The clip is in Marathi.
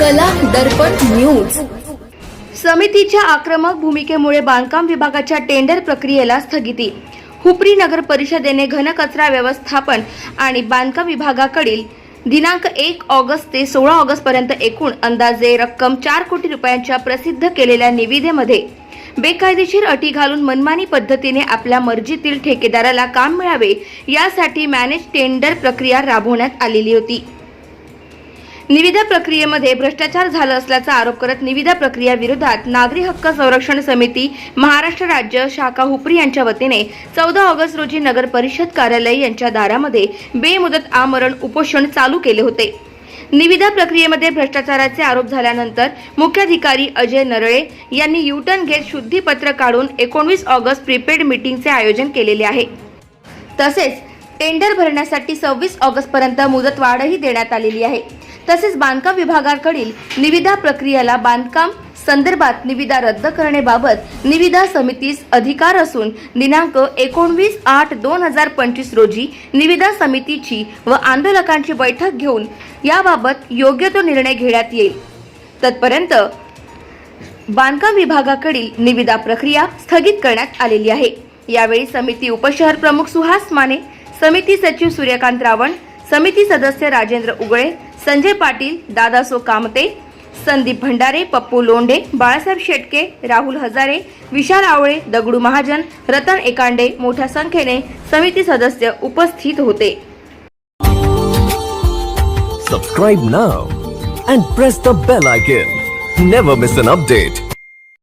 कला दर्पण न्यूज. समितीच्या आक्रमक भूमिकेमुळे बांधकाम विभागाच्या टेंडर प्रक्रियेला स्थगिती. हुपरी नगर परिषदेने घनकचरा व्यवस्थापन आणि बांधकाम विभागाकडील दिनांक एक ऑगस्ट ते सोळा ऑगस्ट पर्यंत एकूण अंदाजे रक्कम चार कोटी रुपयांच्या प्रसिद्ध केलेल्या निविदेमध्ये बेकायदेशीर अटी घालून मनमानी पद्धतीने आपल्या मर्जीतील ठेकेदाराला काम मिळावे यासाठी मॅनेज टेंडर प्रक्रिया राबवण्यात आलेली होती. निविदा प्रक्रियेमध्ये भ्रष्टाचार झाला असल्याचा आरोप करत निविदा प्रक्रिया विरोधात नागरी हक्क संरक्षण समिती महाराष्ट्र राज्य शाखा हुपरी यांच्या वतीने चौदा ऑगस्ट रोजी नगर परिषद कार्यालय यांच्या दारामध्ये बेमुदत आमरण उपोषण चालू केले होते. निविदा प्रक्रियेमध्ये भ्रष्टाचाराचे आरोप झाल्यानंतर मुख्याधिकारी अजय नरळे यांनी युटर्न घेत शुद्धीपत्र काढून एकोणवीस ऑगस्ट प्रीपेड मीटिंगचे आयोजन केलेले आहे. तसेच टेंडर भरण्यासाठी सव्वीस ऑगस्टपर्यंत मुदतवाढही देण्यात आलेली आहे. तसेच बांधकाम विभागाकडील निविदा प्रक्रियेला बांधकाम संदर्भात निविदा रद्द करण्याबाबत निविदा समितीस अधिकार असून दिनांक एकोणवीस आठ दोन हजार पंचवीस रोजी निविदा समितीची व आंदोलकांची बैठक घेऊन याबाबत योग्य तो निर्णय घेण्यात येईल. तत्पर्यंत बांधकाम विभागाकडील निविदा प्रक्रिया स्थगित करण्यात आलेली आहे. यावेळी समिती उपशहर प्रमुख सुहास माने समिती सचिव सूर्यकांत रावण समिती सदस्य राजेंद्र उगळे संजय पाटील दादासो कामते संदीप भंडारे पप्पू लोंढे बाळासाहेब शेटके राहुल हजारे विशाल आवळे दगडू महाजन रतन एकांडे मोठ्या संख्येने समिती सदस्य उपस्थित होते. Subscribe now and press the bell icon never miss an update